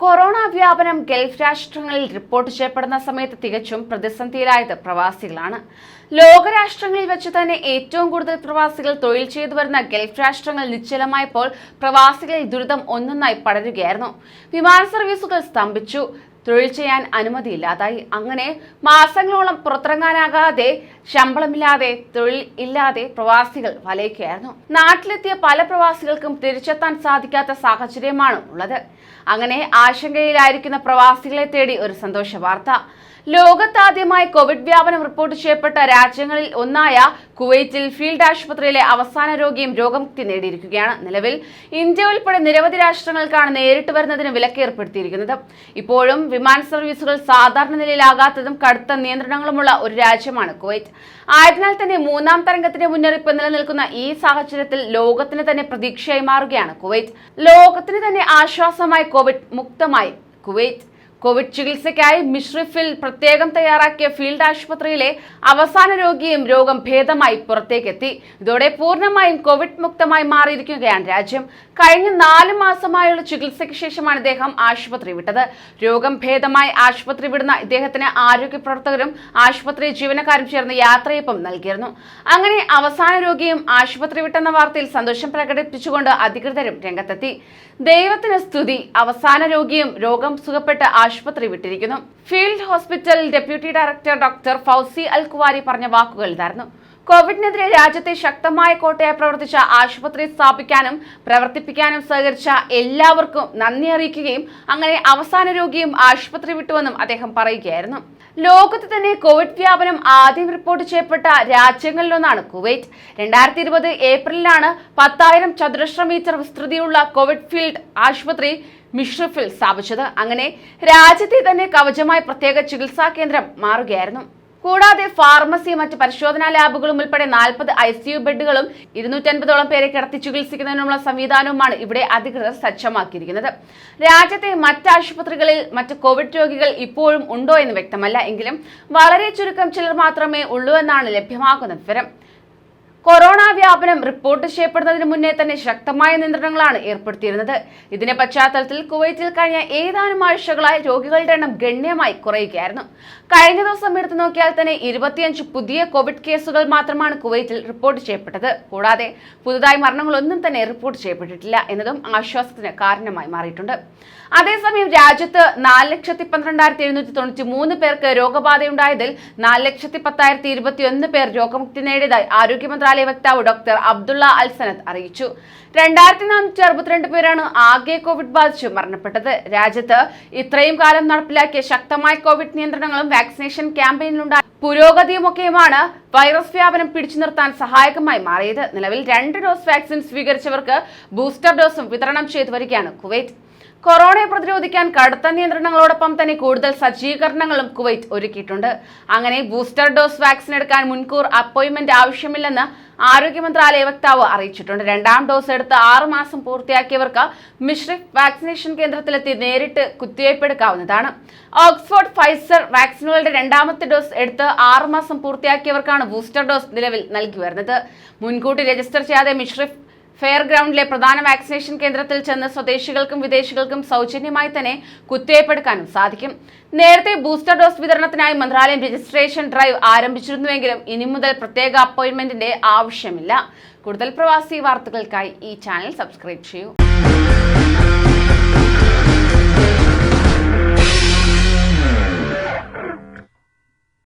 Corona വ്യാപനം Gulf രാഷ്ട്രങ്ങളിൽ report ചെയ്യപ്പെടുന്ന സമയത്ത് തികച്ചും പ്രതിസന്ധിയിലായത് പ്രവാസികളാണ്. ലോകരാഷ്ട്രങ്ങളിൽ വെച്ച് തന്നെ ഏറ്റവും കൂടുതൽ പ്രവാസികൾ തൊഴിൽ ചെയ്തു വരുന്ന ഗൾഫ് രാഷ്ട്രങ്ങൾ നിശ്ചലമായപ്പോൾ പ്രവാസികളിൽ ദുരിതം ഒന്നൊന്നായി പടരുകയായിരുന്നു. വിമാന സർവീസുകൾ സ്തംഭിച്ചു. തൊഴിൽ ചെയ്യാൻ അനുമതിയില്ലാതായി. അങ്ങനെ മാസങ്ങളോളം പുറത്തിറങ്ങാനാകാതെ ശമ്പളമില്ലാതെ തൊഴിൽ ഇല്ലാതെ പ്രവാസികൾ വലയുകയായിരുന്നു നാട്ടിലെത്തിയ പല പ്രവാസികൾക്കും തിരിച്ചെത്താൻ സാധിക്കാത്ത സാഹചര്യമാണ് ഉള്ളത് അങ്ങനെ ആശങ്കയിലായിരിക്കുന്ന പ്രവാസികളെ തേടി ഒരു സന്തോഷ വാർത്ത ലോകത്താദ്യമായി കോവിഡ് വ്യാപനം റിപ്പോർട്ട് ചെയ്യപ്പെട്ട രാജ്യങ്ങളിൽ ഒന്നായ കുവൈറ്റിൽ ഫീൽഡ് ആശുപത്രിയിലെ അവസാന രോഗിയും രോഗമുക്തി നേടിയിരിക്കുകയാണ്. നിലവിൽ ഇന്ത്യ ഉൾപ്പെടെ നിരവധി രാഷ്ട്രങ്ങൾക്കാണ് നേരിട്ട് വരുന്നതിന് വിലക്കേർപ്പെടുത്തിയിരിക്കുന്നത് ഇപ്പോഴും വിമാന സർവീസുകൾ സാധാരണ നിലയിലാകാത്തതും കടുത്ത നിയന്ത്രണങ്ങളുമുള്ള ഒരു രാജ്യമാണ് കുവൈറ്റ്. ആയതിനാൽ തന്നെ മൂന്നാം തരംഗത്തിന്റെ മുന്നറിയിപ്പ് നിലനിൽക്കുന്ന ഈ സാഹചര്യത്തിൽ ലോകത്തിന് തന്നെ പ്രതീക്ഷയായി മാറുകയാണ് കുവൈറ്റ്. ലോകത്തിന് തന്നെ ആശ്വാസമായി കോവിഡ് മുക്തമായി. കുവൈറ്റ് കോവിഡ് ചികിത്സയ്ക്കായി മിഷ്രിഫിൽ പ്രത്യേകം തയ്യാറാക്കിയ ഫീൽഡ് ആശുപത്രിയിലെ അവസാന രോഗിയും രോഗം ഭേദമായി പുറത്തേക്കെത്തി. ഇതോടെ പൂർണമായും കോവിഡ് മുക്തമായി മാറിയിരിക്കുകയാണ് രാജ്യം. കഴിഞ്ഞ നാല് മാസമായുള്ള ചികിത്സയ്ക്ക് ശേഷമാണ് ഇദ്ദേഹം ആശുപത്രി വിട്ടത്. രോഗം ഭേദമായി ആശുപത്രി വിടുന്ന ഇദ്ദേഹത്തിന് ആരോഗ്യ പ്രവർത്തകരും ആശുപത്രി ജീവനക്കാരും ചേർന്ന് യാത്രയപ്പം നൽകിയിരുന്നു. അങ്ങനെ അവസാന രോഗിയും ആശുപത്രി വിട്ടെന്ന വാർത്തയിൽ സന്തോഷം പ്രകടിപ്പിച്ചുകൊണ്ട് അധികൃതരും രംഗത്തെത്തി. ദൈവത്തിന് സ്തുതി. അവസാന രോഗിയും രോഗം സുഖപ്പെട്ട് ആശുപത്രി വിട്ടിരിക്കുന്നു. Field hospital deputy director doctor Fawzi Al Kuwari പറഞ്ഞ വാക്കുകൾ ഇതായിരുന്നു. കോവിഡിനെതിരെ രാജ്യത്തെ ശക്തമായ കോട്ടയായി പ്രവർത്തിച്ച ആശുപത്രി സ്ഥാപിക്കാനും പ്രവർത്തിപ്പിക്കാനും സഹകരിച്ച എല്ലാവർക്കും നന്ദി അറിയിക്കുകയും അങ്ങനെ അവസാന രോഗിയും ആശുപത്രി വിട്ടുവെന്നും അദ്ദേഹം പറയുകയായിരുന്നു. ലോകത്ത് തന്നെ കോവിഡ് വ്യാപനം ആദ്യം റിപ്പോർട്ട് ചെയ്യപ്പെട്ട രാജ്യങ്ങളിലൊന്നാണ് കുവൈറ്റ്. രണ്ടായിരത്തി ഇരുപത് ഏപ്രിലിലാണ് പത്തായിരം ചതുരശ്ര മീറ്റർ വിസ്തൃതിയുള്ള കോവിഡ് ഫീൽഡ് ആശുപത്രി മിഷ്രിഫിൽ സ്ഥാപിച്ചത്. അങ്ങനെ രാജ്യത്തെ തന്നെ കവചമായ പ്രത്യേക ചികിത്സാ കേന്ദ്രം മാറുകയായിരുന്നു. കൂടാതെ ഫാർമസി മറ്റ് പരിശോധനാ ലാബുകളും ഉൾപ്പെടെ നാൽപ്പത് ഐ സി യു ബെഡുകളും ഇരുന്നൂറ്റൻപതോളം പേരെ കിടത്തി ചികിത്സിക്കുന്നതിനുള്ള സംവിധാനവുമാണ് ഇവിടെ അധികൃതർ സജ്ജമാക്കിയിരിക്കുന്നത്. രാജ്യത്തെ മറ്റ് ആശുപത്രികളിൽ മറ്റ് കോവിഡ് രോഗികൾ ഇപ്പോഴും ഉണ്ടോ എന്ന് വ്യക്തമല്ല. എങ്കിലും വളരെ ചുരുക്കം ചിലർ മാത്രമേ ഉള്ളൂ എന്നാണ് ലഭ്യമാകുന്ന വിവരം. കൊറോണ വ്യാപനം റിപ്പോർട്ട് ചെയ്യപ്പെടുന്നതിന് മുന്നേ തന്നെ ശക്തമായ നിയന്ത്രണങ്ങളാണ് ഏർപ്പെടുത്തിയിരുന്നത്. ഇതിന്റെ പശ്ചാത്തലത്തിൽ കുവൈറ്റിൽ കഴിഞ്ഞ ഏതാനും ആഴ്ചകളായി രോഗികളുടെ എണ്ണം ഗണ്യമായി കുറയുകയായിരുന്നു. കഴിഞ്ഞ ദിവസം എടുത്തു നോക്കിയാൽ തന്നെ ഇരുപത്തിയഞ്ച് പുതിയ കോവിഡ് കേസുകൾ മാത്രമാണ് കുവൈറ്റിൽ റിപ്പോർട്ട് ചെയ്യപ്പെട്ടത്. കൂടാതെ പുതുതായി മരണങ്ങളൊന്നും തന്നെ റിപ്പോർട്ട് ചെയ്യപ്പെട്ടിട്ടില്ല എന്നതും ആശ്വാസത്തിന് കാരണമായി മാറിയിട്ടുണ്ട്. അതേസമയം രാജ്യത്ത് നാല് ലക്ഷത്തി പന്ത്രണ്ടായിരത്തി എഴുന്നൂറ്റി തൊണ്ണൂറ്റി മൂന്ന് പേർക്ക് രോഗബാധയുണ്ടായതിൽ നാല് ലക്ഷത്തി പത്തായിരത്തി ഇരുപത്തിയൊന്ന് പേർ രോഗമുക്തി നേടിയതായി ആരോഗ്യ മന്ത്രാലയ വക്താവ് ഡോക്ടർ അബ്ദുള്ള അൽ അൽസനത്ത് അറിയിച്ചു. രണ്ടായിരത്തി നാനൂറ്റി അറുപത്തിരണ്ട് പേരാണ് ആകെ കോവിഡ് ബാധിച്ച് മരണപ്പെട്ടത്. രാജ്യത്ത് ഇത്രയും കാലം നടപ്പിലാക്കിയ ശക്തമായ കോവിഡ് നിയന്ത്രണങ്ങളും വാക്സിനേഷൻ ക്യാമ്പയിനിലുണ്ടായ പുരോഗതിയുമൊക്കെയുമാണ് വൈറസ് വ്യാപനം പിടിച്ചു നിർത്താൻ സഹായകമായി മാറിയത്. നിലവിൽ രണ്ട് ഡോസ് വാക്സിൻ സ്വീകരിച്ചവർക്ക് ബൂസ്റ്റർ ഡോസും വിതരണം ചെയ്തു വരികയാണ് കുവൈറ്റ്. കൊറോണയെ പ്രതിരോധിക്കാൻ കടുത്ത നിയന്ത്രണങ്ങളോടൊപ്പം തന്നെ കൂടുതൽ സജ്ജീകരണങ്ങളും കുവൈറ്റ് ഒരുക്കിയിട്ടുണ്ട്. അങ്ങനെ ബൂസ്റ്റർ ഡോസ് വാക്സിൻ എടുക്കാൻ മുൻകൂർ അപ്പോയിന്റ്മെന്റ് ആവശ്യമില്ലെന്ന് ആരോഗ്യ മന്ത്രാലയ വക്താവ് അറിയിച്ചിട്ടുണ്ട്. രണ്ടാം ഡോസ് എടുത്ത് ആറ് മാസം പൂർത്തിയാക്കിയവർക്ക് മിഷ്രിഫ് വാക്സിനേഷൻ കേന്ദ്രത്തിലെത്തി നേരിട്ട് കുത്തിവയ്പ് എടുക്കാവുന്നതാണ് ഓക്സ്ഫോർഡ് ഫൈസർ വാക്സിനുകളുടെ രണ്ടാമത്തെ ഡോസ് എടുത്ത് ആറ് മാസം പൂർത്തിയാക്കിയവർക്കാണ് ബൂസ്റ്റർ ഡോസ് നിലവിൽ നൽകി വരുന്നത്. മുൻകൂട്ടി രജിസ്റ്റർ ചെയ്യാതെ മിഷ്രിഫ് ഫെയർ ഗ്രൗണ്ടിലെ പ്രധാന വാക്സിനേഷൻ കേന്ദ്രത്തിൽ ചെന്ന് സ്വദേശികൾക്കും വിദേശികൾക്കും സൗജന്യമായി തന്നെ കുത്തിവയ്പ്പെടുക്കാനും സാധിക്കും. നേരത്തെ ബൂസ്റ്റർ ഡോസ് വിതരണത്തിനായി മന്ത്രാലയം രജിസ്ട്രേഷൻ ഡ്രൈവ് ആരംഭിച്ചിരുന്നുവെങ്കിലും ഇനി മുതൽ പ്രത്യേക അപ്പോയിന്റ്മെന്റിന്റെ ആവശ്യമില്ല. കൂടുതൽ പ്രവാസി വാർത്തകൾക്കായി ഈ ചാനൽ സബ്സ്ക്രൈബ് ചെയ്യൂ.